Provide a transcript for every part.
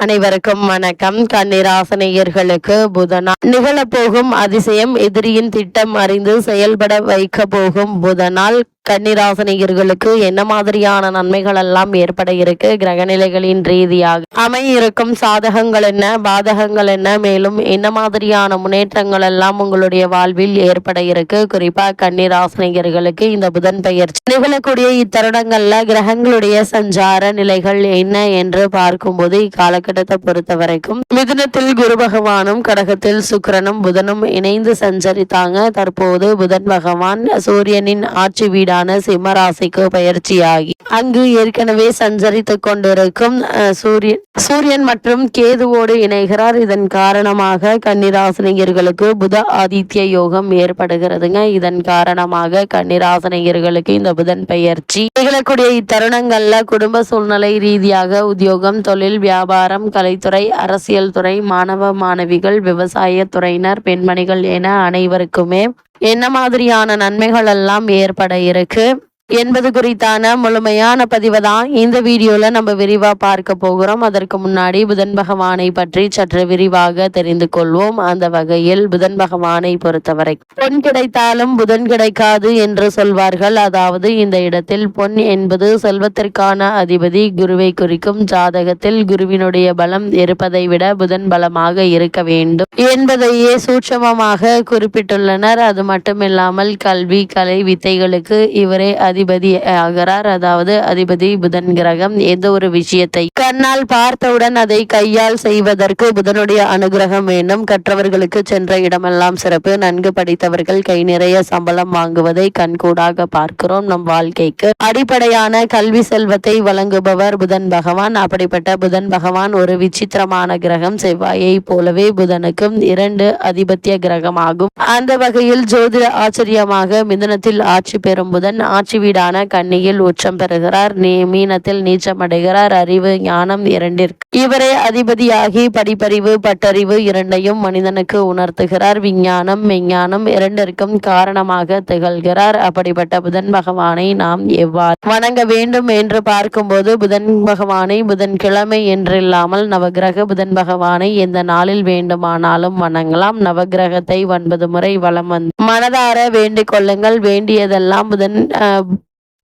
அனைவருக்கும் வணக்கம். கன்னிராசனையர்களுக்கு புதனா நிகழப்போகும் அதிசயம் எதிரியின் திட்டம் அறிந்து செயல்பட வைக்க போகும் புதனால் கன்னிராசனிகர்களுக்கு என்ன மாதிரியான நன்மைகள் எல்லாம் ஏற்பட இருக்கு? கிரகநிலைகளின் ரீதியாக அமையிருக்கும் சாதகங்கள் என்ன? பாதகங்கள் என்ன? மேலும் என்ன மாதிரியான முன்னேற்றங்கள் எல்லாம் உங்களுடைய வாழ்வில் ஏற்பட இருக்கு? குறிப்பா கன்னிராசனிகர்களுக்கு இந்த புதன் பெயர்ச்சி. நிகழக்கூடிய இத்தருணங்கள்ல கிரகங்களுடைய சஞ்சார நிலைகள் என்ன என்று பார்க்கும்போது இக்காலகட்டத்தை பொறுத்த வரைக்கும் மிதுனத்தில் குரு பகவானும் கடகத்தில் சுக்கிரனும் புதனும் இணைந்து சஞ்சரித்தாங்க. தற்போது புதன் பகவான் சூரியனின் ஆட்சி வீடாக சிம்ம சிம்மராசிக்கு பயிற்சியாகி அங்கு ஏற்கனவே சஞ்சரித்து கொண்டிருக்கும் சூரியன் சூரியன் மற்றும் கேதுவோடு இணைகிறார். இதன் காரணமாக கன்னிராசினியர்களுக்கு புத ஆதித்ய யோகம் ஏற்படுகிறதுங்க. இதன் காரணமாக கன்னிராசினியர்களுக்கு இந்த புதன் பயிற்சி நிகழக்கூடிய இத்தருணங்கள்ல குடும்ப சூழ்நிலை ரீதியாக உத்தியோகம் தொழில் வியாபாரம் கலைத்துறை அரசியல் துறை மாணவ மாணவிகள் விவசாய துறையினர் பெண்மணிகள் என அனைவருக்குமே என்ன மாதிரியான நன்மைகள் எல்லாம் ஏற்பட இருக்கு? என்பது குறித்தான முழுமையான பதிவை தான் இந்த வீடியோல நம்ம விரிவா பார்க்க போகிறோம். அதற்கு முன்னாடி புதன் பகவானை பற்றி சற்று விரிவாக தெரிந்து கொள்வோம். அந்த வகையில் புதன் பகவானை பொறுத்தவரை பொன் கிடைத்தாலும் புதன் கிடைக்காது என்று சொல்வார்கள். அதாவது இந்த இடத்தில் பொன் என்பது செல்வத்திற்கான அதிபதி குருவை குறிக்கும் ஜாதகத்தில் குருவினுடைய பலம் இருப்பதை விட புதன் பலமாக இருக்க வேண்டும் என்பதையே சூட்சமமாக குறிப்பிட்டுள்ளனர். அது மட்டுமில்லாமல் கல்வி கலை வித்தைகளுக்கு இவரே அதிபதி ஆகிறார் அதாவது அதிபதி புதன் கிரகம் எந்த ஒரு விஷயத்தை கண்ணால் பார்த்தவுடன் அதை கையால் செய்வதற்கு புதனுடைய அனுகிரகம் வேண்டும். கற்றவர்களுக்கு சென்ற இடமெல்லாம் சிறப்பு. நன்கு படித்தவர்கள் கை நிறைய சம்பளம் வாங்குவதை கண்கூடாக பார்க்கிறோம் நம் வாழ்க்கைக்கு. அடிப்படையான கல்வி செல்வத்தை வழங்குபவர் புதன் பகவான். அப்படிப்பட்ட புதன் பகவான் ஒரு விசித்திரமான கிரகம். செவ்வாயை போலவே புதனுக்கும் இரண்டு அதிபத்திய கிரகமாகும். அந்த வகையில் ஜோதிட ஆச்சரியமாக மிதனத்தில் ஆட்சி பெறும் புதன் ஆட்சி வீடான கன்னியில் உச்சம் பெறுகிறார். நீ மீனத்தில் நீச்சமடைகிறார். அறிவு ஞானம் இரண்டிற்கு. இவரே அதிபதியாகி படிப்பறிவு பட்டறிவு இரண்டையும் மனிதனுக்கு உணர்த்துகிறார். விஞ்ஞானம் மெஞ்ஞானம் இரண்டிற்கும் காரணமாக திகழ்கிறார். அப்படிப்பட்ட புதன் பகவானை நாம் எவ்வாறு வணங்க வேண்டும் என்று பார்க்கும்போது புதன் பகவானை புதன் கிழமை என்றில்லாமல் நவகிரக புதன் பகவானை எந்த நாளில் வேண்டுமானாலும் வணங்கலாம். நவகிரகத்தை ஒன்பது முறை வலம் வந்து மனதார வேண்டிக் கொள்ளுங்கள். வேண்டியதெல்லாம் புதன் அஹ்,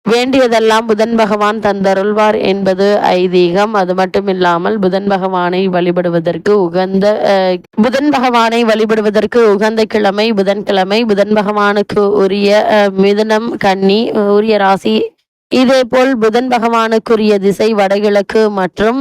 வேண்டியதெல்லாம் புதன் பகவான் தந்தருள்வார் என்பது ஐதீகம். அது மட்டும் இல்லாமல் புதன் பகவானை வழிபடுவதற்கு உகந்த அஹ், புதன் பகவானை வழிபடுவதற்கு உகந்த கிழமை புதன்கிழமை புதன் பகவானுக்கு உரிய அஹ், மிதுனம் கன்னி உரிய ராசி. இதேபோல் புதன் பகவானுக்குரிய திசை வடகிழக்கு மற்றும்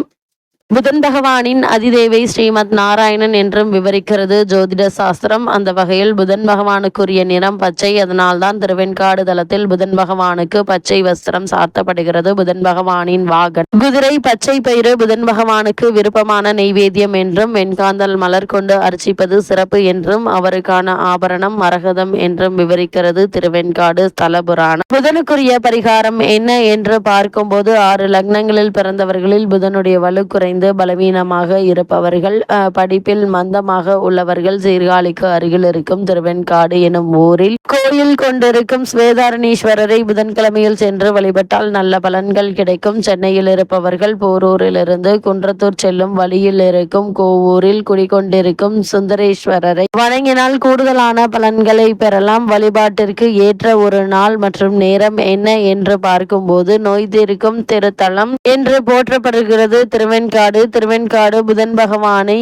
புதன் பகவானின் அதிதேவை ஸ்ரீமத் நாராயணன் என்றும் விவரிக்கிறது. ஜோதிட சாஸ்திரம் அந்த வகையில் புதன் பகவானுக்குரிய நிறம் பச்சை. அதனால்தான் திருவெண்காடு தளத்தில் புதன் பகவானுக்கு பச்சை வஸ்திரம் சாத்தப்படுகிறது புதன் பகவானின் வாகன். குதிரை பச்சை பயிறு புதன் பகவானுக்கு விருப்பமான நெய்வேத்தியம் என்றும் வெண்காந்தல் மலர் கொண்டு அர்ச்சிப்பது சிறப்பு என்றும் அவருக்கான ஆபரணம் மரகதம் என்றும் விவரிக்கிறது. திருவெண்காடு ஸ்தல புராணம் புதனுக்குரிய பரிகாரம் என்ன என்று பார்க்கும்போது ஆறு லக்னங்களில் பிறந்தவர்களில் புதனுடைய வலு குறைந்து பலவீனமாக இருப்பவர்கள் படிப்பில் மந்தமாக உள்ளவர்கள் சீர்காழிக்கு அருகில் இருக்கும் திருவெண்காடு எனும் ஊரில் கோயில் கொண்டிருக்கும் ஸ்வேதாரணீஸ்வரரை புதன்கிழமையில் சென்று வழிபட்டால் நல்ல பலன்கள் கிடைக்கும். சென்னையில் இருப்பவர்கள் போரூரிலிருந்து குன்றத்தூர் செல்லும் வழியில் இருக்கும் கோவூரில் குடிகொண்டிருக்கும் சுந்தரேஸ்வரரை வணங்கினால் கூடுதலான பலன்களை பெறலாம். வழிபாட்டிற்கு ஏற்ற ஒரு நாள் மற்றும் நேரம் என்ன என்று பார்க்கும்போது நோய் தீர்க்கும் திருத்தலம் என்று போற்றப்படுகிறது. திருவெண்காடு திருவெண்காடு புதன் பகவானை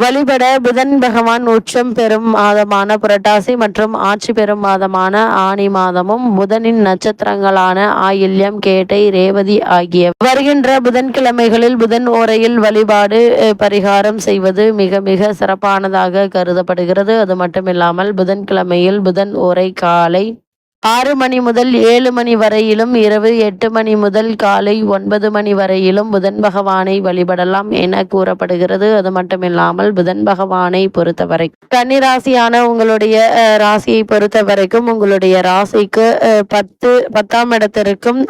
வழிபட புதன் பகவான் உச்சம் பெறும் மாதமான புரட்டாசி மற்றும் ஆட்சி பெறும் மாதமான ஆனி மாதமும் புதனின் நட்சத்திரங்களான ஆயில்யம் கேட்டை ரேவதி ஆகிய வருகின்ற புதன்கிழமைகளில் புதன் ஓரையில் வழிபாடு பரிகாரம் செய்வது மிக மிக சிறப்பானதாக கருதப்படுகிறது. அது மட்டுமில்லாமல் புதன்கிழமையில் புதன் ஓரை காலை ஆறு மணி முதல் ஏழு மணி வரையிலும் இரவு எட்டு மணி முதல் காலை ஒன்பது மணி வரையிலும் புதன் பகவானை வழிபடலாம் என கூறப்படுகிறது. அது மட்டுமில்லாமல் புதன் பகவானை பொறுத்தவரை கன்னிராசியான உங்களுடைய ராசியை பொறுத்த வரைக்கும் உங்களுடைய ராசிக்கு பத்து பத்தாம் இடத்திற்கும்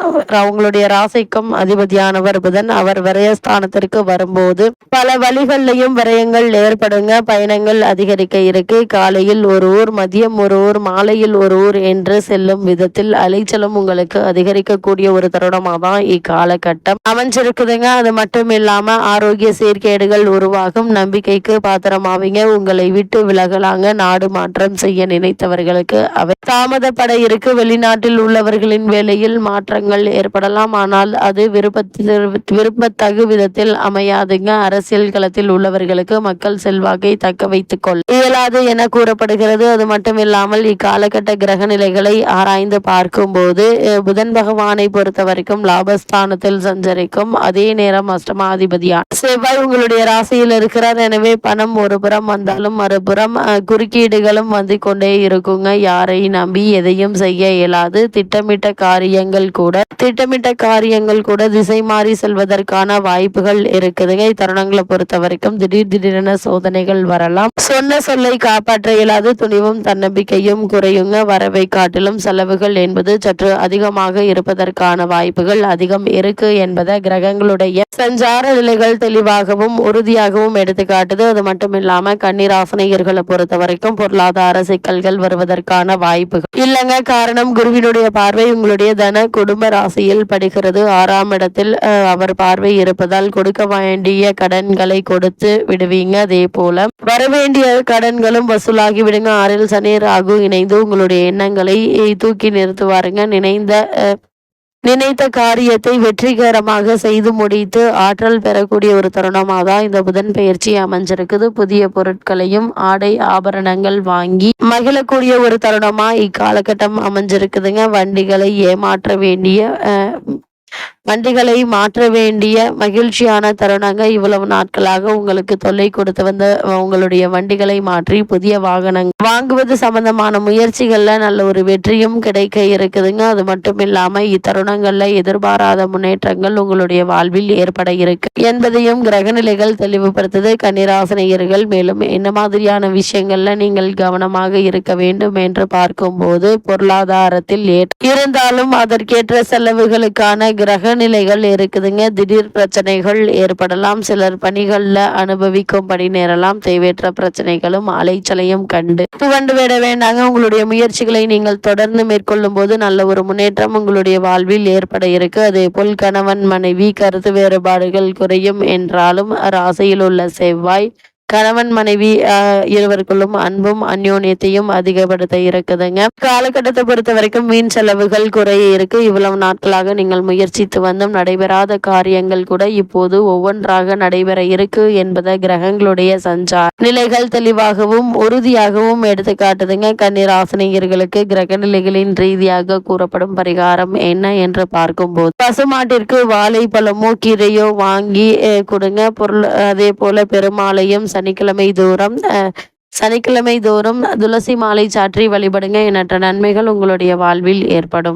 உங்களுடைய ராசிக்கும் அதிபதியானவர் புதன். அவர் விரயஸ்தானத்திற்கு வரும்போது பல வழிகள்லையும் விரயங்கள் ஏற்படுங்க. பயணங்கள் அதிகரிக்க இருக்கு. காலையில் ஒரு ஊர் மதியம் ஒரு ஊர் மாலையில் ஒரு ஊர் என்று செல்ல செல்லும் விதத்தில் அலைச்சலும் உங்களுக்கு அதிகரிக்கக்கூடிய ஒரு தருணமாக தான் இக்காலகட்டம் அமைஞ்சிருக்குதுங்க. அது மட்டும் இல்லாம ஆரோக்கிய சீர்கேடுகள் உருவாகும். நம்பிக்கைக்கு பாத்திரமாவீங்க. உங்களை விட்டு விலகலாங்க. நாடு மாற்றம் செய்ய நினைத்தவர்களுக்கு அவை தாமதப்பட இருக்கு. வெளிநாட்டில் உள்ளவர்களின் வேலையில் மாற்றங்கள் ஏற்படலாம். ஆனால் அது விருப்பத்தில் விருப்பத்தகு விதத்தில் அமையாதுங்க. அரசியல் களத்தில் உள்ளவர்களுக்கு மக்கள் செல்வாக்கை தக்க வைத்துக் கொள்ள இயலாது என கூறப்படுகிறது. அது மட்டும் இல்லாமல் இக்காலகட்ட கிரக நிலைகளை ஆராய்ந்து பார்க்கும்போது புதன் பகவானை பொறுத்த வரைக்கும் லாபஸ்தானத்தில் சஞ்சரிக்கும் அதே நேரம் அஷ்டமாதிபதியான. செவ்வாய் உங்களுடைய ராசியில் இருக்கிறார். எனவே பணம் ஒரு புறம் வந்தாலும் மறுபுறம் குறுக்கீடுகளும் வந்து கொண்டே இருக்குங்க. யாரை நம்பி எதையும் செய்ய இயலாது. திட்டமிட்ட காரியங்கள் கூட திட்டமிட்ட காரியங்கள் கூட திசை மாறி செல்வதற்கான வாய்ப்புகள் இருக்குதுங்க. இத்தருணங்களை பொறுத்த வரைக்கும் திடீர் திடீரென சோதனைகள் வரலாம். சொன்ன சொல்லை காப்பாற்ற இயலாது. துணிவும் தன்னம்பிக்கையும் குறையுங்க. வரவை காட்டிலும் செலவுகள் என்பது சற்று அதிகமாக இருப்பதற்கான வாய்ப்புகள் அதிகம் இருக்கு என்பதை கிரகங்களுடைய சஞ்சார நிலைகள் தெளிவாகவும் உறுதியாகவும் எடுத்துக்காட்டுது அது மட்டும் இல்லாம ஆசனையர்களை பொறுத்த வரைக்கும் பொருளாதார சிக்கல்கள் வருவதற்கான வாய்ப்புகள் இல்லைங்க. காரணம் குருவினுடைய பார்வை உங்களுடைய தன குடும்ப ராசியில் படுகிறது. ஆறாம் இடத்தில் அவர் பார்வை இருப்பதால் கொடுக்க வேண்டிய கடன்களை கொடுத்து விடுவீங்க. அதே போல வரவேண்டிய கடன்களும் வசூலாகி விடுங்க. ஆறில் சனி ராகு இணைந்து உங்களுடைய எண்ணங்களை அஹ், தூக்கி நிறுத்துவாருங்க. நினைந்த நினைத்த காரியத்தை வெற்றிகரமாக செய்து முடித்து ஆற்றல் பெறக்கூடிய ஒரு தருணமாக தான் இந்த புதன் பயிற்சி அமைஞ்சிருக்குது. புதிய பொருட்களையும் ஆடை ஆபரணங்கள் வாங்கி மகிழக்கூடிய ஒரு தருணமா இக்காலகட்டம் அமைஞ்சிருக்குதுங்க. வண்டிகளை ஏமாற்ற வேண்டிய அஹ், வண்டிகளை மாற்ற வேண்டிய மகிழ்ச்சியான தருணங்க இவ்வளவு நாட்களாக உங்களுக்கு தொல்லை கொடுத்து வந்த உங்களுடைய வண்டிகளை மாற்றி புதிய வாகனங்கள் வாங்குவது சம்பந்தமான முயற்சிகள்ல நல்ல ஒரு வெற்றியும் கிடைக்க இருக்குதுங்க. அது மட்டும் இல்லாம இத்தருணங்கள்ல எதிர்பாராத முன்னேற்றங்கள் உங்களுடைய வாழ்வில் ஏற்பட இருக்கு. என்பதையும் கிரகநிலைகள் தெளிவுபடுத்துது. கன்னிராசனையர்கள் மேலும் என்ன மாதிரியான விஷயங்கள்ல நீங்கள் கவனமாக இருக்க வேண்டும் என்று பார்க்கும்போது பொருளாதாரத்தில் இருந்தாலும் அதற்கேற்ற செலவுகளுக்கான கிரக நிலைகள் இருக்குதுங்க. திடீர் பிரச்சனைகள் ஏற்படலாம். சிலர் பணிகள்ல அனுபவிக்கும்படி நேரலாம் தேவையற்ற பிரச்சனைகளும் அலைச்சலையும் கண்டு துவண்டு விட வேண்டாங்க. உங்களுடைய முயற்சிகளை நீங்கள் தொடர்ந்து மேற்கொள்ளும் போது நல்ல ஒரு முன்னேற்றம் உங்களுடைய வாழ்வில் ஏற்பட இருக்கு. அதே போல் கணவன் மனைவி கருத்து வேறுபாடுகள் குறையும் என்றாலும் ராசியில் உள்ள செவ்வாய் கணவன் மனைவி இருவருக்குள்ளும் அன்பும் அந்யோன்யத்தையும் அதிகப்படுத்த இருக்குதுங்க. காலகட்டத்தை பொறுத்த வரைக்கும் மீன் செலவுகள் குறைய இருக்கு. இவ்வளவு நாட்களாக நீங்கள் முயற்சித்து வந்தும் நடைபெறாத காரியங்கள் கூட இப்போது ஒவ்வொன்றாக நடைபெற இருக்கு என்பதை கிரகங்களுடைய சஞ்சார் நிலைகள் தெளிவாகவும் உறுதியாகவும் எடுத்து காட்டுதுங்க. ஆசனிகர்களுக்கு கிரக நிலைகளின் ரீதியாக கூறப்படும் பரிகாரம் என்ன என்று பார்க்கும்போது பசுமாட்டிற்கு வாழைப்பழமோ கீரையோ வாங்கி கொடுங்க. பொருள் அதே போல பெருமாளையும் சனிக்கிழமை தோறும் சனிக்கிழமை தோறும் துளசி மாலை சாற்றி வழிபடுங்க. எண்ணற்ற நன்மைகள் உங்களுடைய வாழ்வில் ஏற்படும்.